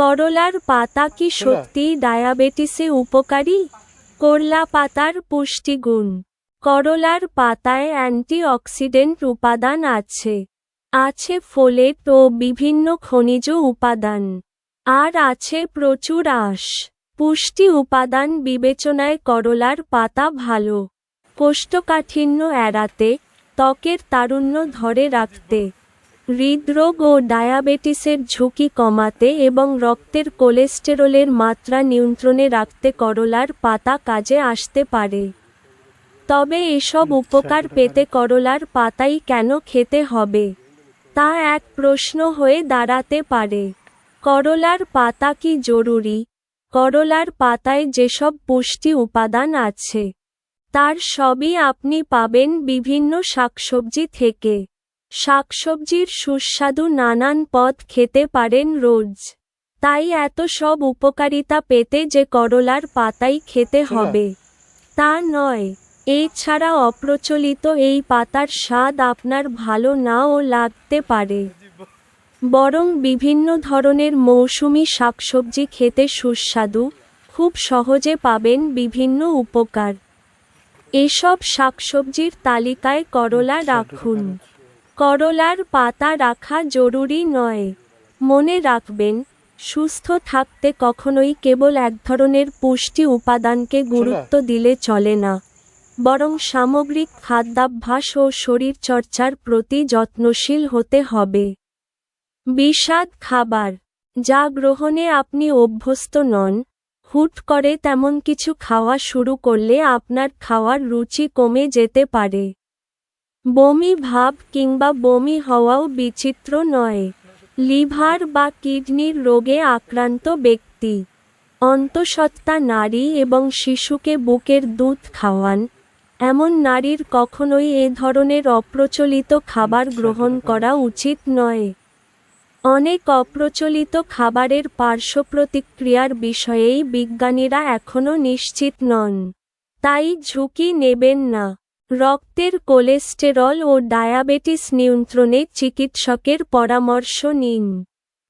করলার পাতা কি সত্যিই ডায়াবেটিসে উপকারী? করলা পাতার পুষ্টিগুণ। করলার পাতায় অ্যান্টিঅক্সিডেন্ট উপাদান আছে। আছে ফোলেট ও বিভিন্ন খনিজ উপাদান। আর আছে প্রচুর আঁশ। পুষ্টি উপাদান বিবেচনায় করলার পাতা ভালো। কোষ্ঠকাঠিন্য এড়াতে ত্বকের তারুণ্য ধরে রাখতে। হৃদরোগ ও ডায়াবেটিসের ঝুঁকি কমাতে এবং রক্তের কোলেস্টেরলের মাত্রা নিয়ন্ত্রণে রাখতে করলার পাতা কাজে আসতে পারে। তবে এসব উপকার পেতে করলার পাতাই কেন খেতে হবে? তা এক প্রশ্ন হয়ে দাঁড়াতে পারে। করলার পাতা কি জরুরি? করলার পাতায় যেসব পুষ্টি উপাদান আছে তার সবই আপনি পাবেন বিভিন্ন শাকসবজি থেকে। শাকসবজির সুস্বাদু নানান পদ খেতে পারেন রোজ। তাই এত সব উপকারিতা পেতে যে করলার পাতাই খেতে হবে। তা নয় এছাড়া অপ্রচলিত এই পাতার স্বাদ আপনার ভালো নাও লাগতে পারে। বরং বিভিন্ন ধরনের মৌসুমি শাকসবজি খেতে সুস্বাদু খুব সহজে পাবেন বিভিন্ন উপকার। এসব শাকসবজির তালিকায় করলা রাখুন। করলার পাতা রাখা জরুরি নয়। মনে রাখবেন সুস্থ থাকতে কখনোই কেবল এক ধরনের পুষ্টি উপাদানকে গুরুত্ব দিলে চলে না। বরং সামগ্রিক খাদ্যাভ্যাস ও শরীরচর্চার প্রতি যত্নশীল হতে হবে। বিষাদ খাবার যা গ্রহণে আপনি অভ্যস্ত নন হুট করে তেমন কিছু খাওয়া শুরু করলে আপনার খাওয়ার রুচি কমে যেতে পারে। বমি ভাব কিংবা বমি হওয়াও বিচিত্র নয়। লিভার বা কিডনির রোগে আক্রান্ত ব্যক্তি। অন্তঃসত্ত্বা নারী এবং শিশুকে বুকের দুধ খাওয়ান। এমন নারীর কখনোই এ ধরনের অপ্রচলিত খাবার গ্রহণ করা উচিত নয়। অনেক অপ্রচলিত খাবারের পার্শ্বপ্রতিক্রিয়ার বিষয়েই বিজ্ঞানীরা এখনও নিশ্চিত নন। তাই ঝুঁকি নেবেন না। রক্তের কোলেস্টেরল ও ডায়াবেটিস নিয়ন্ত্রণে চিকিৎসকের পরামর্শ নিন।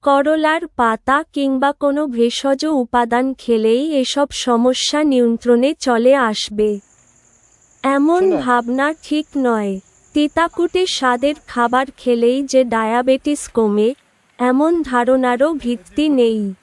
করলার পাতা কিংবা কোনো ভেষজ উপাদান খেলেই এসব সমস্যা নিয়ন্ত্রণে চলে আসবে। এমন ভাবনা ঠিক নয়। তিতাকুটে স্বাদের খাবার খেলেই যে ডায়াবেটিস কমে এমন ধারণারও ভিত্তি নেই।